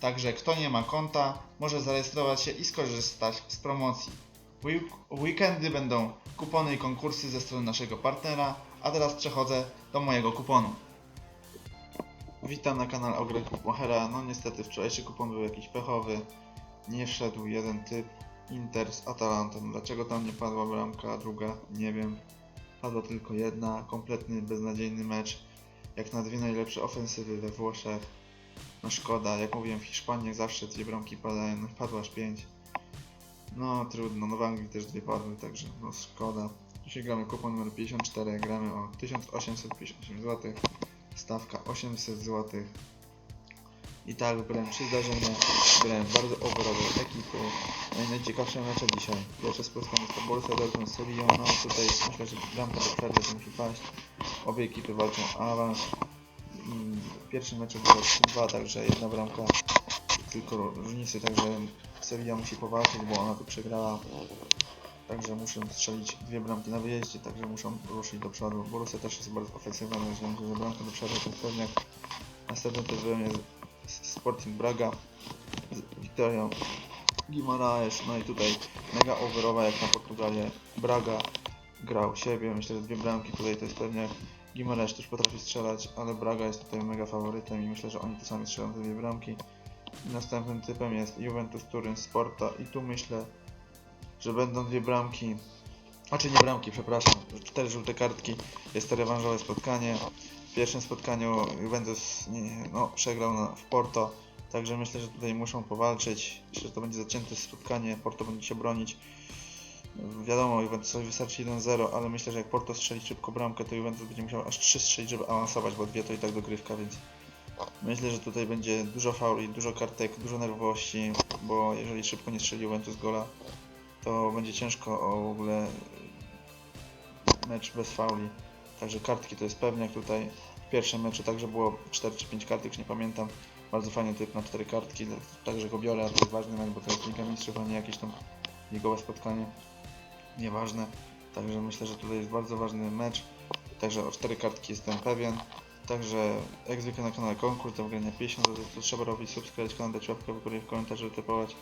Także kto nie ma konta, może zarejestrować się i skorzystać z promocji. Weekendy będą kupony i konkursy ze strony naszego partnera, a teraz przechodzę do mojego kuponu. Witam na kanale Ograć Bookmachera. No niestety wczorajszy kupon był jakiś pechowy. Nie wszedł jeden typ. Inter z Atalantą. Dlaczego tam nie padła bramka, druga? Nie wiem. Padła tylko jedna. Kompletny, beznadziejny mecz. Jak na dwie najlepsze ofensywy we Włoszech. No szkoda, jak mówiłem w Hiszpanii zawsze dwie bramki padają, no padło aż pięć. No trudno, no w Anglii też dwie padły, także no szkoda. Dzisiaj gramy kupon numer 54, gramy o 1858 zł, stawka 800 zł. I tak wybrałem trzy zdarzenia, wybrałem bardzo obrotową ekipy. No i najciekawsze mecze dzisiaj. Pierwsze spotkanie to Borussia Dortmund z Sevillą, no tutaj myślę, że bramka do przerwy musi paść. Obie ekipy walczą awans. W pierwszym meczu było 3-2, także jedna bramka tylko różnicy, także Sevilla musi powalczyć, bo ona tu przegrała. Także muszą strzelić dwie bramki na wyjeździe, także muszą ruszyć do przodu. Borussia też jest bardzo ofensywna, więc myślę, że bramka do przodu to jest pewniak. Następnym tytułem jest Sporting Braga z Wiktorią Guimaraes. No i tutaj mega overowa jak na Portugalię. Braga grał siebie, myślę, że dwie bramki tutaj to jest pewniak. Gimenez też potrafi strzelać, ale Braga jest tutaj mega faworytem i myślę, że oni tu sami strzelają te dwie bramki. Następnym typem jest Juventus Turyn Sporta i tu myślę, że będą dwie bramki. Znaczy nie bramki, przepraszam, cztery żółte kartki. Jest to rewanżowe spotkanie. W pierwszym spotkaniu Juventus no, przegrał na, w Porto, także myślę, że tutaj muszą powalczyć. Myślę, że to będzie zacięte spotkanie, Porto będzie się bronić. Wiadomo, Juventusowi wystarczy 1-0, ale myślę, że jak Porto strzeli szybko bramkę, to Juventus będzie musiał aż 3 strzelić, żeby awansować, bo dwie to i tak dogrywka, więc myślę, że tutaj będzie dużo fauli, dużo kartek, dużo nerwowości, bo jeżeli szybko nie strzeli Juventus gola, to będzie ciężko o w ogóle mecz bez fauli. Także kartki to jest pewniak tutaj. W pierwszym meczu także było 4 czy 5 kartek, już nie pamiętam. Bardzo fajny typ na 4 kartki, także go biorę, a to jest ważny mecz, bo to jest Liga Mistrzów, a nie jakieś tam ligowe spotkanie nieważne. Także myślę, że tutaj jest bardzo ważny mecz. Także o 4 kartki jestem pewien. Także jak zwykle na kanale konkurs do wygrania 50 zł, to trzeba robić, subskrybować kanał, dać łapkę w górę w komentarzu typować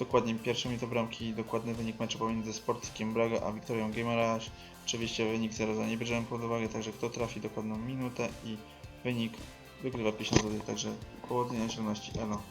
dokładnie pierwsze minuty bramki i dokładny wynik meczu pomiędzy Sportikiem Braga a Wiktorią Guimaraes. Oczywiście wynik 0 za nie bierzemy pod uwagę, także kto trafi dokładną minutę i wynik wygrywa 50 zł, także powodzenia i żywności, elo.